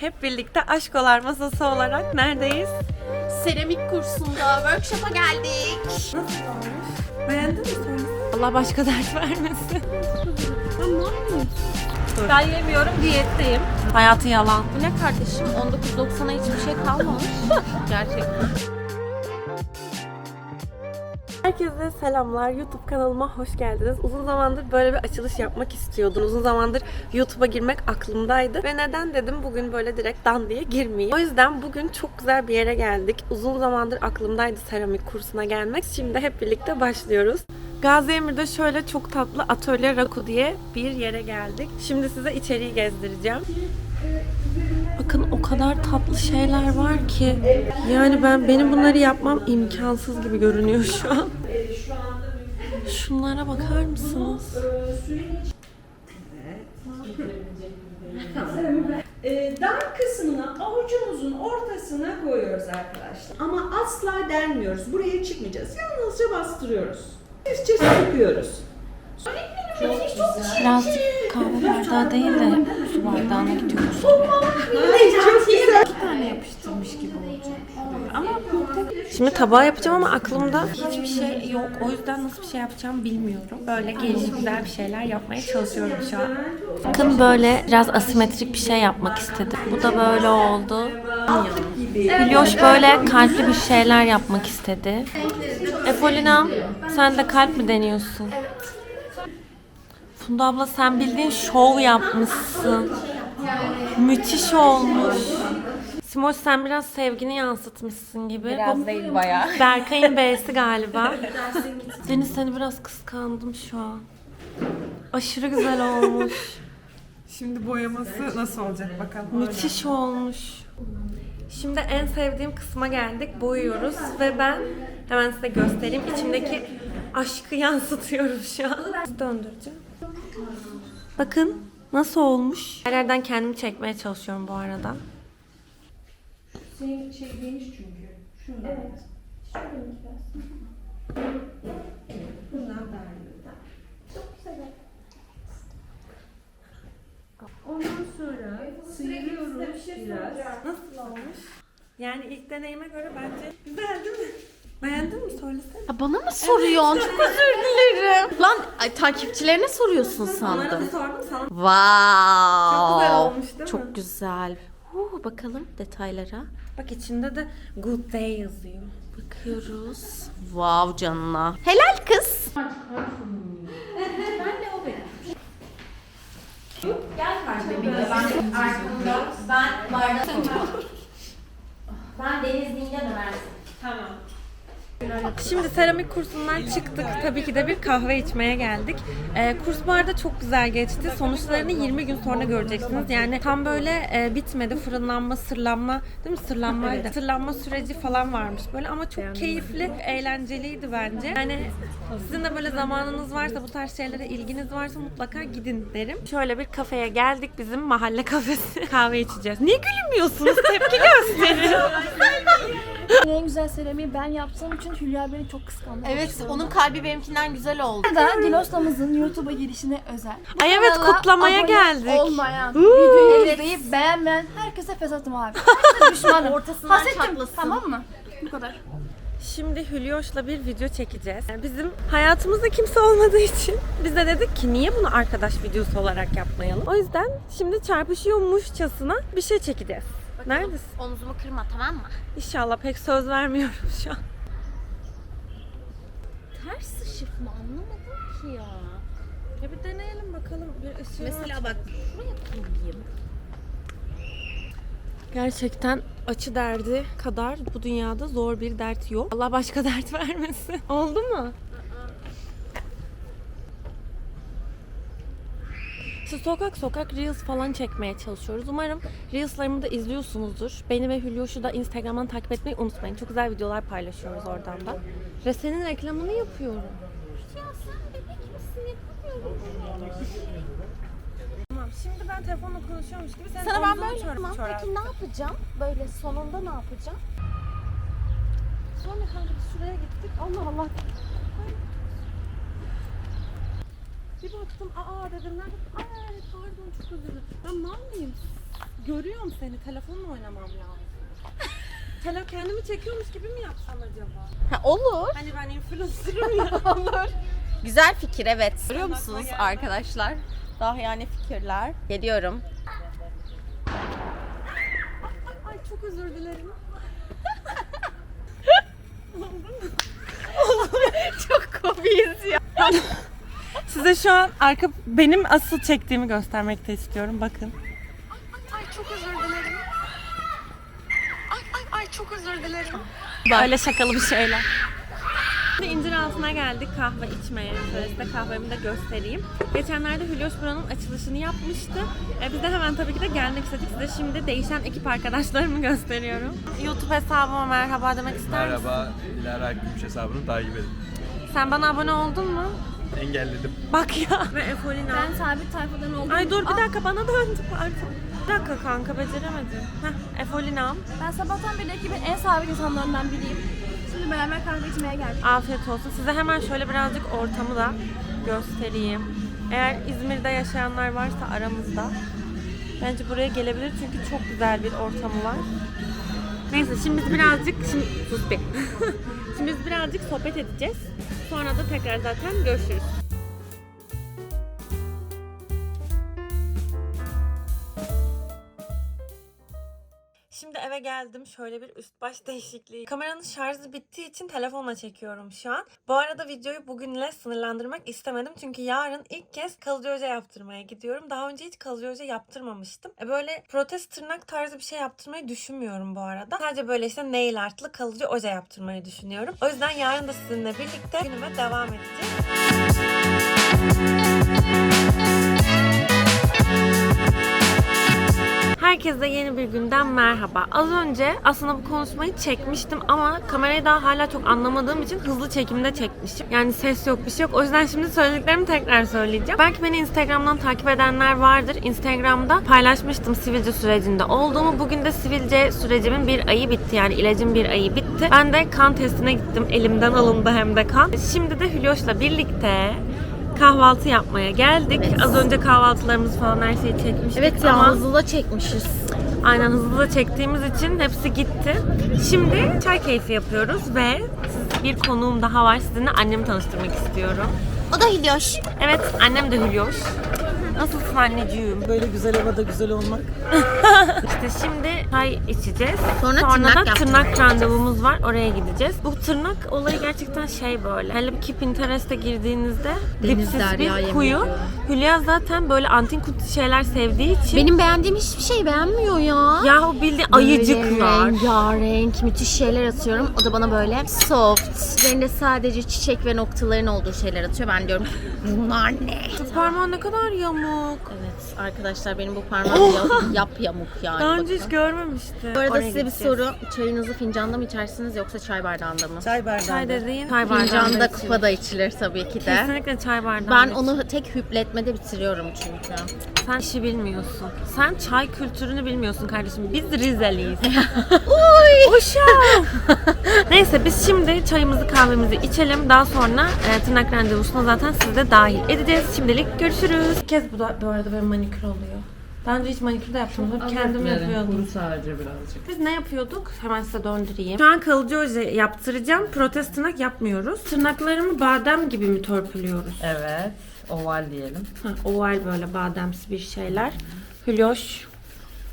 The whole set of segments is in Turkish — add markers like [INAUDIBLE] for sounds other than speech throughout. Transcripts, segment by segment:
hep birlikte aşkolar masası olarak neredeyiz? Seramik kursunda workshop'a geldik. Nasıl olmuş? Beğendin mi sonra? Allah başka dert vermesin. Ben yemiyorum, diyetteyim. Hayatı yalan. Bu ne kardeşim? 19.90'a hiçbir şey kalmamış. [LAUGHS] Gerçekten. Herkese selamlar. YouTube kanalıma hoş geldiniz. Uzun zamandır böyle bir açılış yapmak istiyordum. Uzun zamandır YouTube'a girmek aklımdaydı. Ve neden dedim bugün böyle direkt dan diye girmeyeyim. O yüzden bugün çok güzel bir yere geldik. Uzun zamandır aklımdaydı seramik kursuna gelmek. Şimdi hep birlikte başlıyoruz. Gazi Emir'de şöyle çok tatlı Atölye Raku diye bir yere geldik. Şimdi size içeriği gezdireceğim. Bakın o kadar tatlı şeyler var ki. Yani ben benim bunları yapmam imkansız gibi görünüyor şu an. Şunlara bakar mısınız? Ee, dar kısmını avucumuzun ortasına koyuyoruz arkadaşlar. Ama asla delmiyoruz. Buraya çıkmayacağız. Yalnızca bastırıyoruz. Üstçe sıkıyoruz. Birazcık kahve bardağı değil de su bardağına gidiyoruz. Çok güzel. Şimdi tabağı yapacağım ama aklımda hiçbir şey yok. O yüzden nasıl bir şey yapacağım bilmiyorum. Böyle gelişi güzel bir şeyler yapmaya çalışıyorum şu an. Bakın böyle biraz asimetrik bir şey yapmak istedim. Bu da böyle oldu. Hülyoş böyle kalpli bir şeyler yapmak istedi. Epolina sen de kalp mi deniyorsun? Funda abla sen bildiğin şov yapmışsın. Müthiş olmuş. Simoş sen biraz sevgini yansıtmışsın gibi. Biraz değil bayağı. [LAUGHS] Berkay'ın B'si galiba. Deniz seni biraz kıskandım şu an. Aşırı güzel olmuş. Şimdi boyaması nasıl olacak bakalım. Müthiş olmuş. Şimdi en sevdiğim kısma geldik. Boyuyoruz ve ben hemen size göstereyim. İçimdeki aşkı [LAUGHS] yansıtıyorum şu an. Döndüreceğim. Bakın nasıl olmuş. Her yerden kendimi çekmeye çalışıyorum bu arada. Senin şey geniş çünkü. Şundan. Evet. Bundan daha iyi. Ondan sonra sıyırıyoruz biraz. Nasıl olmuş? Yani ilk deneyime göre bence güzel değil mi? Beğendin mi? Söylesene. Ya bana mı soruyorsun? Çok özür dilerim. Lan ay, takipçilerine soruyorsun Onlara da sandım. sordum sana. Wow. Çok güzel olmuş değil mi? Çok güzel. Huu, bakalım detaylara. Bak içinde de good day yazıyor. Bakıyoruz. Wow canına. Helal kız. Şimdi seramik kursundan çıktık. Tabii ki de bir kahve içmeye geldik. Ee, kurs bu arada çok güzel geçti. Sonuçlarını 20 gün sonra göreceksiniz. Yani tam böyle e, bitmedi. Fırınlanma, sırlanma, değil mi? Sırlanmaydı. Sırlanma süreci falan varmış böyle ama çok keyifli, eğlenceliydi bence. Yani sizin de böyle zamanınız varsa, bu tarz şeylere ilginiz varsa mutlaka gidin derim. Şöyle bir kafeye geldik. Bizim mahalle kafesi. Kahve içeceğiz. Niye gülmüyorsunuz? Tepki gösterin. [LAUGHS] En güzel seramiği ben yaptığım için Hülya beni çok kıskandı. Evet onun kalbi benimkinden güzel oldu. Bu da Dilosla'mızın YouTube'a girişine özel. Bu Ay evet, kanala kutlamaya abone geldik. Olmayan, Uuu. videoyu izleyip beğenmeyen herkese fesatım abi. [LAUGHS] Herkese düşmanım. Ortasından Hasetim, çatlasın. Tamam mı? Bu kadar. Şimdi Hülyoş'la bir video çekeceğiz. Yani Bizim hayatımızda kimse olmadığı için biz de dedik ki niye bunu arkadaş videosu olarak yapmayalım. O yüzden şimdi çarpışıyormuşçasına bir şey çekeceğiz. Neredesin? Omzumu kırma tamam mı? İnşallah pek söz vermiyorum şu an. Ters ışık mı anlamadım ki ya. Ya bir deneyelim bakalım bir ışığı Mesela bak şuraya koyayım. Gerçekten açı derdi kadar bu dünyada zor bir dert yok. Allah başka [LAUGHS] dert vermesin. Oldu mu? İşte sokak sokak Reels falan çekmeye çalışıyoruz. Umarım Reels'larımı da izliyorsunuzdur. Beni ve Hülyoş'u da Instagram'dan takip etmeyi unutmayın. Çok güzel videolar paylaşıyoruz oradan da. Ve senin reklamını yapıyorum. Ya sen bebek misin yapamıyorum. Tamam şimdi ben telefonla konuşuyormuş gibi sen Sana ben böyle çor- yapamam. çorap. Peki ne yapacağım? Böyle sonunda ne yapacağım? Sonra kanka biz şuraya gittik. Allah Allah. Bir baktım aa dedim nerede? Ay pardon çok özür dilerim. Ben mal mıyım? Görüyorum seni telefonla oynamam lazım. [LAUGHS] Tele kendimi çekiyormuş gibi mi yapsam acaba? Ha, olur. Hani ben influencer'ım ya. [LAUGHS] Olur. Güzel fikir evet. Görüyor musunuz arkadaşlar? Daha yani fikirler. Geliyorum. Ay çok özür dilerim. [LAUGHS] Çok komiyiz ya. Size şu an arka benim asıl çektiğimi göstermekte istiyorum. Bakın. Ay çok özür dilerim. Ay ay ay çok özür dilerim. Böyle şakalı bir şeyler. Şimdi incir altına geldik kahve içmeye. Şöyle size kahvemi de göstereyim. Geçenlerde Hülyoş Buran'ın açılışını yapmıştı. E, biz de hemen tabii ki de gelmek istedik. Size şimdi değişen ekip arkadaşlarımı gösteriyorum. YouTube hesabıma merhaba demek ister misin? Merhaba, Dilara Gümüş hesabını takip edin. Sen bana abone oldun mu? Engelledim. Bak ya. Ve Efolina. Ben sabit tayfadan oldum. Ay dur bir dakika bana döndü pardon. Bir dakika kanka beceremedim. Heh, Efolina'm. Ben sabahtan beri ekibin en sabit insanlarından biriyim. Şimdi beraber kahve içmeye geldik. Afiyet olsun. Size hemen şöyle birazcık ortamı da göstereyim. Eğer İzmir'de yaşayanlar varsa aramızda bence buraya gelebilir çünkü çok güzel bir ortamı var. Neyse şimdi biz birazcık şimdi sus [LAUGHS] şimdi biz birazcık sohbet edeceğiz. Sonra da tekrar zaten görüşürüz. Geldim. Şöyle bir üst baş [LAUGHS] değişikliği. Kameranın şarjı bittiği için telefonla çekiyorum şu an. Bu arada videoyu bugünle sınırlandırmak istemedim. Çünkü yarın ilk kez kalıcı oje yaptırmaya gidiyorum. Daha önce hiç kalıcı oje yaptırmamıştım. E böyle protez tırnak tarzı bir şey yaptırmayı düşünmüyorum bu arada. Sadece böyle işte nail artlı kalıcı oje yaptırmayı düşünüyorum. O yüzden yarın da sizinle birlikte günüme devam edeceğim. Herkese yeni bir günden merhaba. Az önce aslında bu konuşmayı çekmiştim ama kamerayı daha hala çok anlamadığım için hızlı çekimde çekmişim. Yani ses yok bir şey yok. O yüzden şimdi söylediklerimi tekrar söyleyeceğim. Belki beni Instagram'dan takip edenler vardır. Instagram'da paylaşmıştım sivilce sürecinde olduğumu. Bugün de sivilce sürecimin bir ayı bitti. Yani ilacın bir ayı bitti. Ben de kan testine gittim. Elimden alındı hem de kan. Şimdi de Hülyoş'la birlikte kahvaltı yapmaya geldik. Az önce kahvaltılarımızı falan her şeyi çekmiştik Evet ya ama hızlı da çekmişiz. Aynen hızlı da çektiğimiz için hepsi gitti. Şimdi çay keyfi yapıyoruz ve bir konuğum daha var. Sizinle annemi tanıştırmak istiyorum. O da Hilyoş. Evet, annem de Hülyoş. Nasılsın anneciğim? Böyle güzel havada güzel olmak. [LAUGHS] İşte şimdi çay içeceğiz. Sonra da tırnak tırnak randevumuz var. Oraya gideceğiz. Bu tırnak olayı gerçekten şey böyle. Hele ki Pinterest'e girdiğinizde Deniz dipsiz bir kuyu. ediyorum. Hülya zaten böyle antin kunti şeyler sevdiği için. Benim beğendiğim hiçbir şey beğenmiyor ya. ya o bildiğin ayıcıklar. Rengarenk müthiş şeyler atıyorum. O da bana böyle soft, üzerinde sadece çiçek ve noktaların olduğu şeyler atıyor. Ben diyorum bunlar ne? Şu parmağın ne kadar yamuk. Evet arkadaşlar benim bu parmağım ya- yap yamuk yani. Daha önce hiç bakın. görmemiştim. Bu arada Oraya size bir gideceğiz. soru. Çayınızı fincanda mı içersiniz yoksa çay bardağında mı? Çay bardağı. Çay dediğin çay bardağında Fincanda içilir. kupada içilir tabii ki de. Kesinlikle çay bardağında Ben onu tek hüpletmede bitiriyorum çünkü. Sen işi bilmiyorsun. Sen çay kültürünü bilmiyorsun kardeşim. Biz Rizeliyiz. [LAUGHS] Uy! Uşağım. Neyse biz şimdi çayımızı kahvemizi içelim. Daha sonra e, tırnak randevusuna zaten sizi de dahil edeceğiz. Şimdilik görüşürüz. Bir kez bu, da, bu arada böyle manikür oluyor. Daha önce hiç manikür de yapmadım. Hep kendim yapıyordum. sadece birazcık. Biz ne yapıyorduk? Hemen size döndüreyim. Şu an kalıcı oje yaptıracağım. Protez tırnak yapmıyoruz. Tırnaklarımı badem gibi mi törpülüyoruz? Evet. Oval diyelim. Ha, oval böyle bademsi bir şeyler. Hülyoş.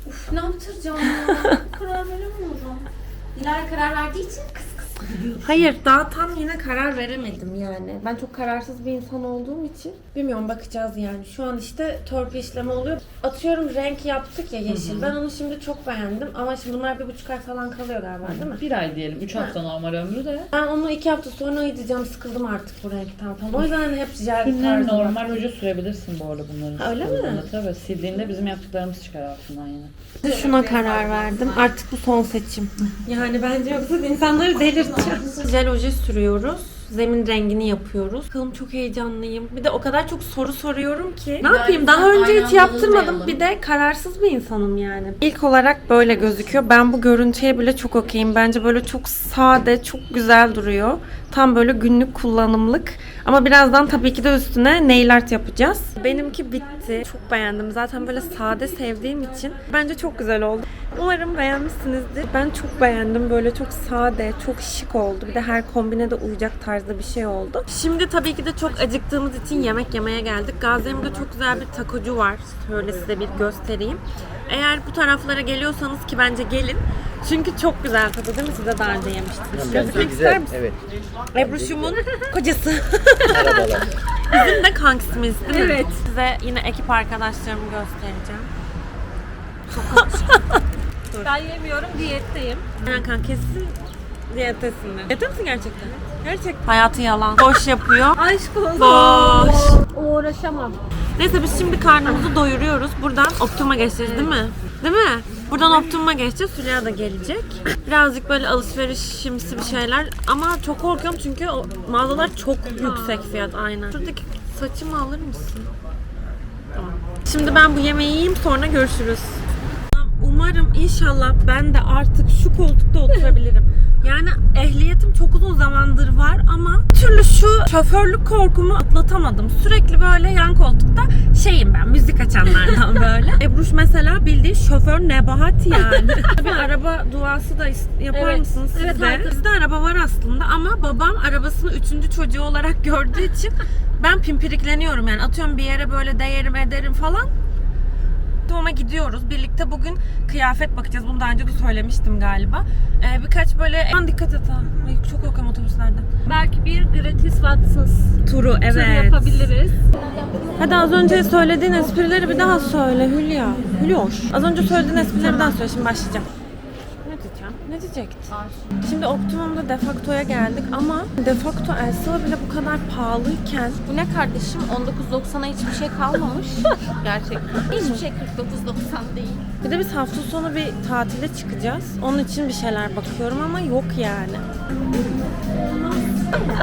Uf, ne yaptıracağım ya? [LAUGHS] karar veremiyorum. Dilara karar verdiği için kız. Hayır daha tam yine karar veremedim yani. Ben çok kararsız bir insan olduğum için bilmiyorum bakacağız yani. Şu an işte törpü işlemi oluyor. Atıyorum renk yaptık ya yeşil. Ben onu şimdi çok beğendim ama şimdi bunlar bir buçuk ay falan kalıyor galiba değil mi? Bir ay diyelim. Üç hafta normal ömrü de. Ben onu iki hafta sonra gideceğim sıkıldım artık bu renkten falan. O yüzden hani hep jel Günler tarzı var. normal ruju sürebilirsin bu arada bunların. Öyle mi? sıkıldığında. Tabii. Sildiğinde bizim yaptıklarımız çıkar altından yine. Şuna karar verdim. Artık bu son seçim. Yani bence yoksa insanları delirteceğim. Jel oje sürüyoruz. Zemin rengini yapıyoruz. Bakalım çok heyecanlıyım. Bir de o kadar çok soru soruyorum ki. Ne yapayım? Daha önce hiç yaptırmadım. Bir de kararsız bir insanım yani. İlk olarak böyle gözüküyor. Ben bu görüntüye bile çok okeyim. Bence böyle çok sade, çok güzel duruyor. Tam böyle günlük kullanımlık. Ama birazdan tabii ki de üstüne nail art yapacağız. Benimki bitti. Çok beğendim. Zaten böyle sade sevdiğim için bence çok güzel oldu. Umarım beğenmişsinizdir. Ben çok beğendim. Böyle çok sade, çok şık oldu. Bir de her kombine de uyacak tarzda bir şey oldu. Şimdi tabii ki de çok acıktığımız için yemek yemeye geldik. Gaziantep'te çok güzel bir takocu var. Şöyle size bir göstereyim. Eğer bu taraflara geliyorsanız ki bence gelin. Çünkü çok güzel tadı değil mi? Size daha önce yemiştiniz. Gözükmek ister misin? Evet. Ebruş'umun [LAUGHS] kocası. Merhabalar. Bizim de kankisimiz değil mi? Evet. Size yine ekip arkadaşlarımı göstereceğim. Çok [LAUGHS] ben yemiyorum, diyetteyim. Aynen kanka kesin diyettesin de. Diyette misin gerçekten? Gerçekten. Hayatı yalan. Boş yapıyor. Aşk olsun. Boş. Uğraşamam. Neyse biz şimdi karnımızı doyuruyoruz. Buradan Optum'a geçeceğiz değil mi? Değil mi? Buradan Optum'a geçeceğiz. Hülya da gelecek. Birazcık böyle alışverişimsi bir şeyler. Ama çok korkuyorum çünkü o mağazalar çok yüksek fiyat aynen. Şuradaki saçımı alır mısın? Tamam. Şimdi ben bu yemeği yiyeyim sonra görüşürüz. Umarım inşallah ben de artık şu koltukta oturabilirim. Yani ehliyetim çok uzun zamandır var ama türlü şu şoförlük korkumu atlatamadım. Sürekli böyle yan koltukta şeyim ben müzik açanlardan [LAUGHS] böyle. Ebruş mesela bildiğin şoför nebahat yani. [LAUGHS] bir araba duası da yapar Evet. mısınız siz Evet, de? harika. Bizde araba var aslında ama babam arabasını üçüncü çocuğu olarak gördüğü için ben pimpirikleniyorum yani atıyorum bir yere böyle değerim ederim falan Tom'a gidiyoruz. Birlikte bugün kıyafet bakacağız. Bunu daha önce de söylemiştim galiba. Ee, birkaç böyle... Aman dikkat et ha. Ay, çok korkuyorum otobüslerden. Belki bir gratis Watsons Turu evet. turu yapabiliriz. Hadi az önce söylediğin esprileri bir daha söyle Hülya. Hülyoş. Az önce söylediğin esprileri daha söyle. Şimdi başlayacağım. Ne diyecektim? Şimdi Optimum'da Defacto'ya geldik ama Defacto Elsa bile bu kadar pahalıyken Bu ne kardeşim? 19.90'a hiçbir şey kalmamış. [LAUGHS] Gerçekten. Hiçbir şey 49.90 değil. bir de biz hafta sonu bir tatile çıkacağız. Onun için bir şeyler bakıyorum ama yok yani.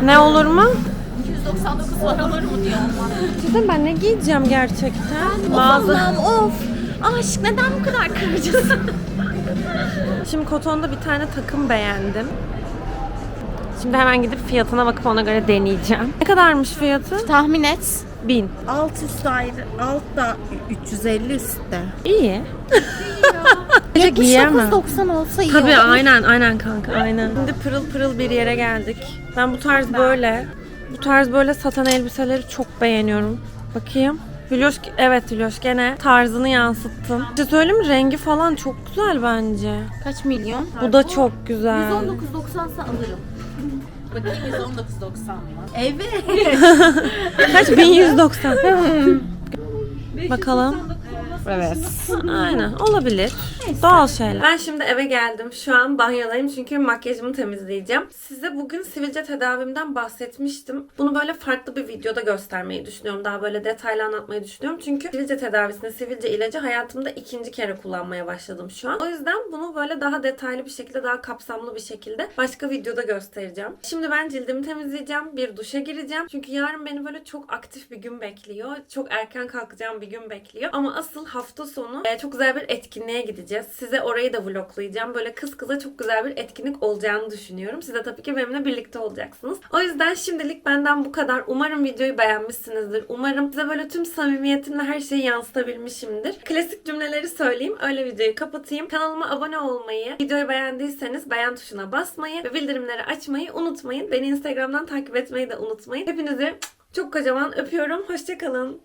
Ne olur mu? 299 var olur mu diyor olmaz. Sizin ben ne giyeceğim gerçekten? Of Allah'ım of. Aşk neden bu kadar kırıcısın? [LAUGHS] Şimdi Koton'da bir tane takım beğendim. Şimdi hemen gidip fiyatına bakıp ona göre deneyeceğim. Ne kadarmış fiyatı? Tahmin et. 1000. Alt üst ayrı, alt da 350 üstte. İyi. [LAUGHS] Bence giyemem. 79.90 olsa iyi Tabii olur. aynen aynen kanka aynen. Şimdi pırıl pırıl bir yere geldik. Ben bu tarz böyle bu tarz böyle satan elbiseleri çok beğeniyorum. Bakayım. Hülyoş, evet Hülyoş gene tarzını yansıttın. Bir şey söyleyeyim mi? Rengi falan çok güzel bence. Kaç milyon? Bu da çok güzel. 119.90'sa alırım. Bakayım 119.90 mı? Evet. [LAUGHS] Kaç? [LAUGHS] 1190. Bakalım. Evet. Aynen olabilir. Doğal şeyler. Ben şimdi eve geldim. Şu an banyodayım çünkü makyajımı temizleyeceğim. Size bugün sivilce tedavimden bahsetmiştim. Bunu böyle farklı bir videoda göstermeyi düşünüyorum. Daha böyle detaylı anlatmayı düşünüyorum. Çünkü sivilce tedavisini, sivilce ilacı hayatımda ikinci kere kullanmaya başladım şu an. O yüzden bunu böyle daha detaylı bir şekilde, daha kapsamlı bir şekilde başka videoda göstereceğim. Şimdi ben cildimi temizleyeceğim. Bir duşa gireceğim. Çünkü yarın beni böyle çok aktif bir gün bekliyor. Çok erken kalkacağım bir gün bekliyor. Ama asıl hafta sonu e, çok güzel bir etkinliğe gideceğiz. Size orayı da vloglayacağım. Böyle kız kıza çok güzel bir etkinlik olacağını düşünüyorum. Siz de tabii ki benimle birlikte olacaksınız. O yüzden şimdilik benden bu kadar. Umarım videoyu beğenmişsinizdir. Umarım size böyle tüm samimiyetimle her şeyi yansıtabilmişimdir. Klasik cümleleri söyleyeyim. Öyle videoyu kapatayım. Kanalıma abone olmayı, videoyu beğendiyseniz beğen tuşuna basmayı ve bildirimleri açmayı unutmayın. Beni Instagram'dan takip etmeyi de unutmayın. Hepinizi çok kocaman öpüyorum. Hoşçakalın.